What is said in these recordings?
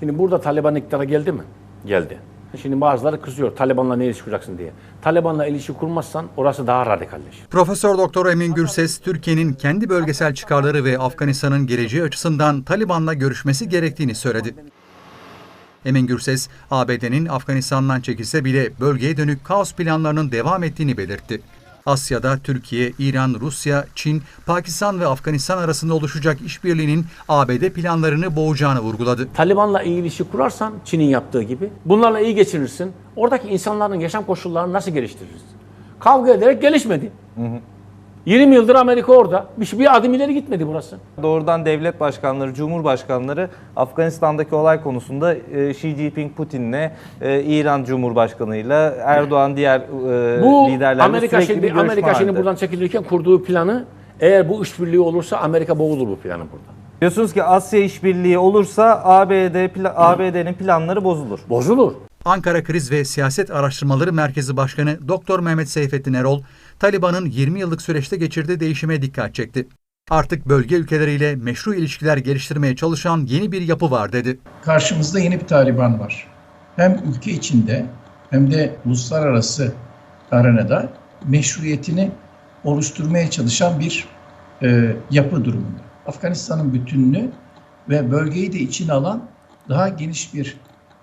Şimdi burada Taliban iktidara geldi mi? Geldi. Şimdi bazıları kızıyor Taliban'la ne ilişki kuracaksın diye. Taliban'la ilişki kurmazsan orası daha radikalleşir. Profesör Doktor Emin Gürses, Türkiye'nin kendi bölgesel çıkarları ve Afganistan'ın geleceği açısından Taliban'la görüşmesi gerektiğini söyledi. Emin Gürses, ABD'nin Afganistan'dan çekilse bile bölgeye dönük kaos planlarının devam ettiğini belirtti. Asya'da Türkiye, İran, Rusya, Çin, Pakistan ve Afganistan arasında oluşacak işbirliğinin ABD planlarını boğacağını vurguladı. Taliban'la iyi ilişki kurarsan Çin'in yaptığı gibi bunlarla iyi geçinirsin. Oradaki insanların yaşam koşullarını nasıl geliştiririz? Kavga ederek gelişmedi. 20 yıldır Amerika orada. Bir, bir adım ileri gitmedi burası. Doğrudan devlet başkanları, cumhurbaşkanları Afganistan'daki olay konusunda e, Xi Jinping Putin'le, e, İran Cumhurbaşkanı'yla, Erdoğan diğer e, Bu liderlerle Amerika sürekli bir şimdi görüşme Amerika şimdi halinde. buradan çekilirken kurduğu planı eğer bu işbirliği olursa Amerika boğulur bu planı burada. Diyorsunuz ki Asya işbirliği olursa ABD pla- ABD'nin planları bozulur. Bozulur. Ankara Kriz ve Siyaset Araştırmaları Merkezi Başkanı Doktor Mehmet Seyfettin Erol, Taliban'ın 20 yıllık süreçte geçirdiği değişime dikkat çekti. Artık bölge ülkeleriyle meşru ilişkiler geliştirmeye çalışan yeni bir yapı var dedi. karşımızda yeni bir Taliban var. Hem ülke içinde hem de uluslararası arenada meşruiyetini oluşturmaya çalışan bir e, yapı durumunda. Afganistan'ın bütününü ve bölgeyi de içine alan daha geniş bir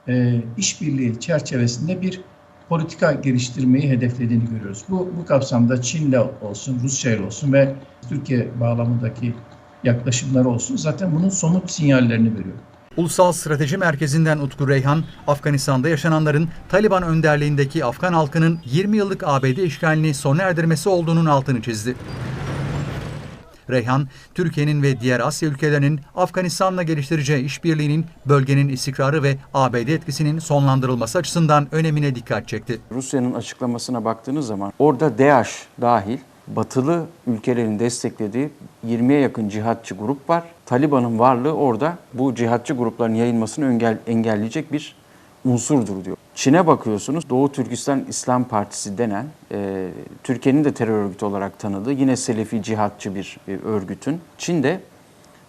e, işbirliği çerçevesinde bir politika geliştirmeyi hedeflediğini görüyoruz. Bu, bu kapsamda Çin'le olsun, Rusya'yla olsun ve Türkiye bağlamındaki yaklaşımları olsun zaten bunun somut sinyallerini veriyor. Ulusal Strateji Merkezi'nden Utku Reyhan, Afganistan'da yaşananların Taliban önderliğindeki Afgan halkının 20 yıllık ABD işgalini sona erdirmesi olduğunun altını çizdi. Reyhan, Türkiye'nin ve diğer Asya ülkelerinin Afganistan'la geliştireceği işbirliğinin bölgenin istikrarı ve ABD etkisinin sonlandırılması açısından önemine dikkat çekti. Rusya'nın açıklamasına baktığınız zaman orada DAEŞ dahil batılı ülkelerin desteklediği 20'ye yakın cihatçı grup var. Taliban'ın varlığı orada bu cihatçı grupların yayılmasını engel, engelleyecek bir unsurdur diyor. Çin'e bakıyorsunuz Doğu Türkistan İslam Partisi denen e, Türkiye'nin de terör örgütü olarak tanıdığı yine Selefi cihatçı bir e, örgütün Çin'de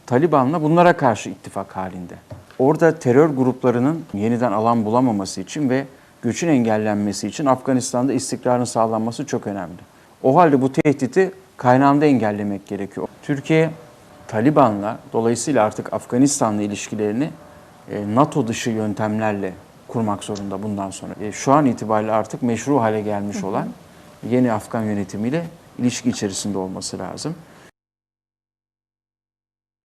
Taliban'la bunlara karşı ittifak halinde. Orada terör gruplarının yeniden alan bulamaması için ve göçün engellenmesi için Afganistan'da istikrarın sağlanması çok önemli. O halde bu tehdidi kaynağında engellemek gerekiyor. Türkiye Taliban'la dolayısıyla artık Afganistan'la ilişkilerini e, NATO dışı yöntemlerle kurmak zorunda bundan sonra. E, Şu an itibariyle artık meşru hale gelmiş olan yeni Afgan yönetimiyle ilişki içerisinde olması lazım.